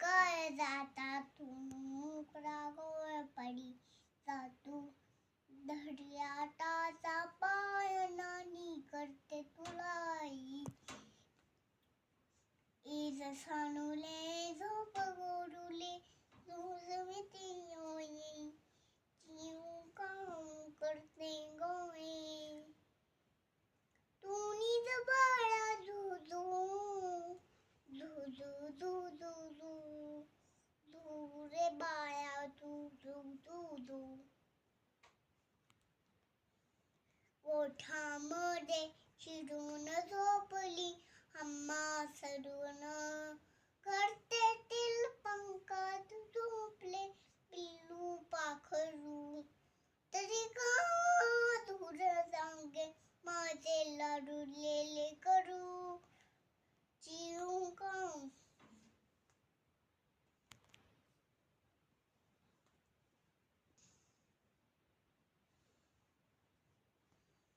कळ जाता तू मोकळा गोळ पडी जातू धर्याटाचा पाय नानी करते तुला आई इज सानुले बाळा तू झू झू झू ओठामध्ये शिरून